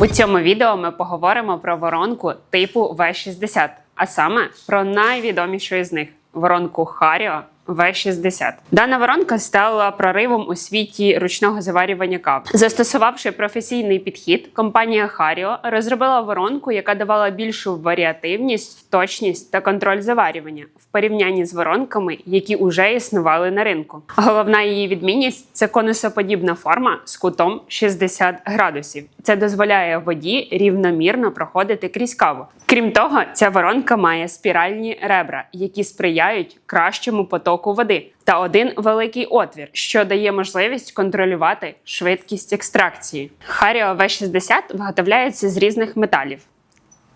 У цьому відео ми поговоримо про воронку типу В-60, а саме про найвідомішу із них воронку Харіо V60. Дана воронка стала проривом у світі ручного заварювання кав. Застосувавши професійний підхід, компанія Харіо розробила воронку, яка давала більшу варіативність, точність та контроль заварювання в порівнянні з воронками, які вже існували на ринку. Головна її відмінність це конусоподібна форма з кутом 60 градусів. Це дозволяє воді рівномірно проходити крізь каву. Крім того, ця воронка має спіральні ребра, які сприяють кращому потоку води, та один великий отвір, що дає можливість контролювати швидкість екстракції. Харіо V60 виготовляється з різних металів.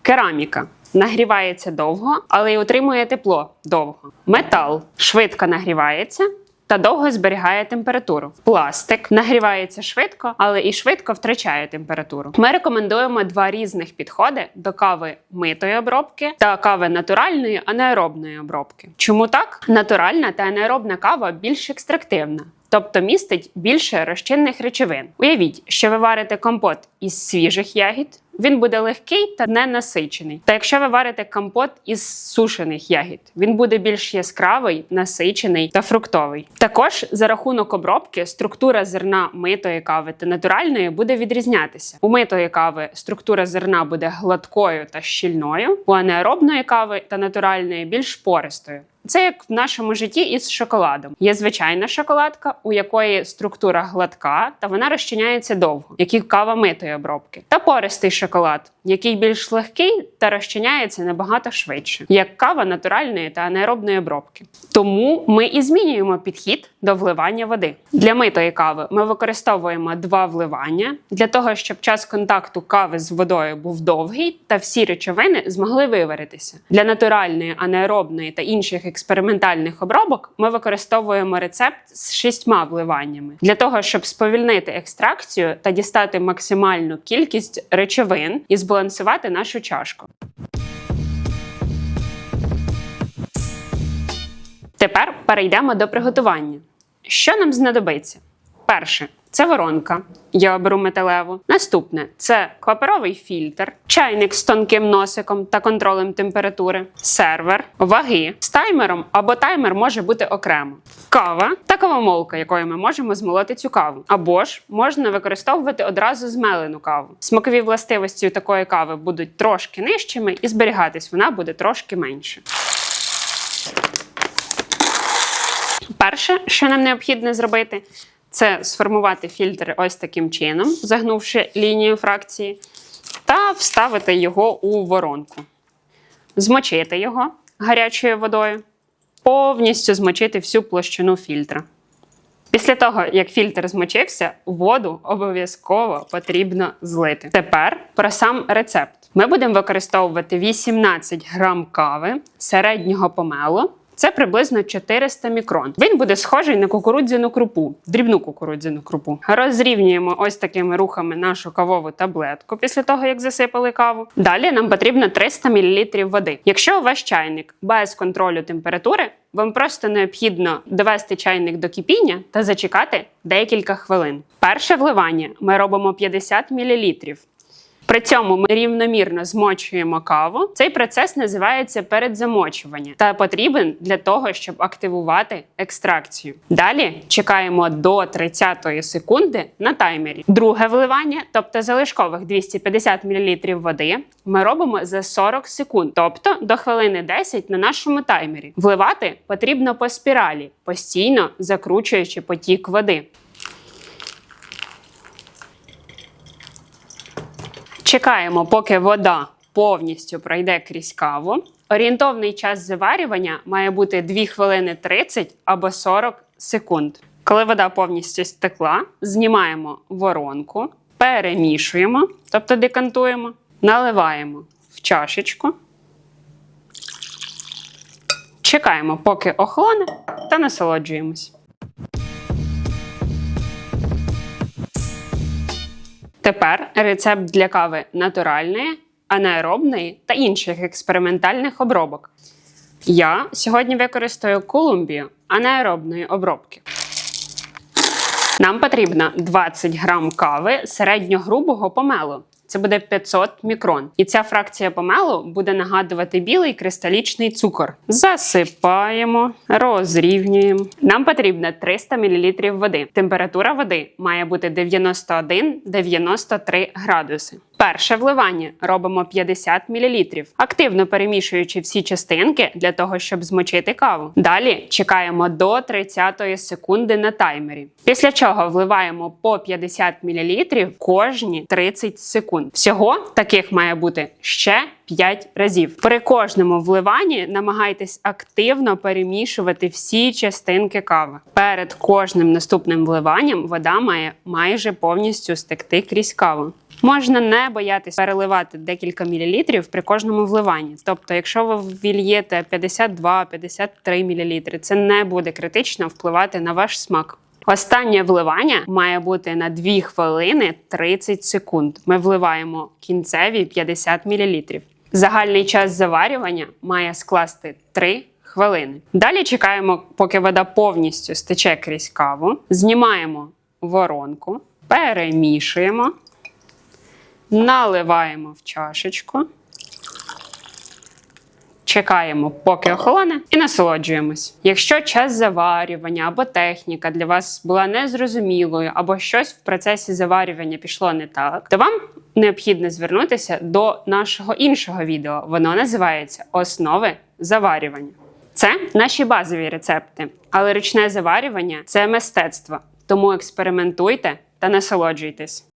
Кераміка нагрівається довго, але й утримує тепло довго. Метал швидко нагрівається. Та довго зберігає температуру. Пластик нагрівається швидко, але і швидко втрачає температуру. Ми рекомендуємо два різних підходи до кави митої обробки та кави натуральної анаеробної обробки. Чому так? Натуральна та анаеробна кава більш екстрактивна. Тобто містить більше розчинних речовин. Уявіть, що ви варите компот із свіжих ягід, він буде легкий та ненасичений. Та якщо ви варите компот із сушених ягід, він буде більш яскравий, насичений та фруктовий. Також за рахунок обробки структура зерна митої кави та натуральної буде відрізнятися. У митої кави структура зерна буде гладкою та щільною, у анаеробної кави та натуральної більш пористою. Це як в нашому житті із шоколадом. Є звичайна шоколадка, у якої структура гладка та вона розчиняється довго, як і кава митої обробки. Та пористий шоколад, який більш легкий та розчиняється набагато швидше, як кава натуральної та анаеробної обробки. Тому ми і змінюємо підхід до вливання води. Для митої кави ми використовуємо два вливання для того, щоб час контакту кави з водою був довгий та всі речовини змогли виваритися. Для натуральної, анаеробної та інших експериментальних обробок ми використовуємо рецепт з шістьма вливаннями для того, щоб сповільнити екстракцію та дістати максимальну кількість речовин і збалансувати нашу чашку. Тепер перейдемо до приготування. Що нам знадобиться? Перше це воронка. Я оберу металеву. Наступне це паперовий фільтр, чайник з тонким носиком та контролем температури, сервер, ваги з таймером або таймер може бути окремо, кава та кавомолка, якою ми можемо змолоти цю каву. Або ж можна використовувати одразу змелену каву. Смакові властивості такої кави будуть трошки нижчими, і зберігатись вона буде трошки менше. Перше, що нам необхідно зробити, це сформувати фільтр ось таким чином, загнувши лінію фракції, та вставити його у воронку. Змочити його гарячою водою, повністю змочити всю площину фільтра. Після того, як фільтр змочився, воду обов'язково потрібно злити. Тепер про сам рецепт. Ми будемо використовувати 18 грам кави середнього помелу. Це приблизно 400 мікрон. Він буде схожий на кукурудзяну крупу, дрібну кукурудзяну крупу. Розрівнюємо ось такими рухами нашу кавову таблетку після того, як засипали каву. Далі нам потрібно 300 мл води. Якщо у вас чайник без контролю температури, вам просто необхідно довести чайник до кипіння та зачекати декілька хвилин. Перше вливання ми робимо 50 мл. При цьому ми рівномірно змочуємо каву. Цей процес називається передзамочування та потрібен для того, щоб активувати екстракцію. Далі чекаємо до 30-ї секунди на таймері. Друге вливання, тобто залишкових 250 мл води, ми робимо за 40 секунд, тобто до хвилини 10 на нашому таймері. Вливати потрібно по спіралі, постійно закручуючи потік води. Чекаємо, поки вода повністю пройде крізь каву. Орієнтовний час заварювання має бути 2 хвилини 30 або 40 секунд. Коли вода повністю стекла, знімаємо воронку, перемішуємо, тобто декантуємо, наливаємо в чашечку. Чекаємо, поки охолоне, та насолоджуємось. Тепер рецепт для кави натуральної, анаеробної та інших експериментальних обробок. Я сьогодні використаю Колумбію анаеробної обробки. Нам потрібно 20 грам кави середньогрубого помелу. Це буде 500 мікрон. І ця фракція помелу буде нагадувати білий кристалічний цукор. Засипаємо, розрівнюємо. Нам потрібно 300 мл води. Температура води має бути 91-93 градуси. Перше вливання робимо 50 мл, активно перемішуючи всі частинки для того, щоб змочити каву. Далі чекаємо до 30 секунди на таймері. Після чого вливаємо по 50 мл кожні 30 секунд. Всього таких має бути ще 5 разів. При кожному вливанні намагайтесь активно перемішувати всі частинки кави. Перед кожним наступним вливанням вода має майже повністю стекти крізь каву. Можна не боятись переливати декілька мілілітрів при кожному вливанні. Тобто, якщо ви вільєте 52-53 мл, це не буде критично впливати на ваш смак. Останнє вливання має бути на 2 хвилини 30 секунд. Ми вливаємо кінцеві 50 мл. Загальний час заварювання має скласти 3 хвилини. Далі чекаємо, поки вода повністю стече крізь каву. Знімаємо воронку, перемішуємо, наливаємо в чашечку. Чекаємо, поки охолоне, і насолоджуємось. Якщо час заварювання або техніка для вас була незрозумілою, або щось в процесі заварювання пішло не так, то вам необхідно звернутися до нашого іншого відео. Воно називається Основи заварювання. Це наші базові рецепти, але ручне заварювання це мистецтво. Тому експериментуйте та насолоджуйтесь.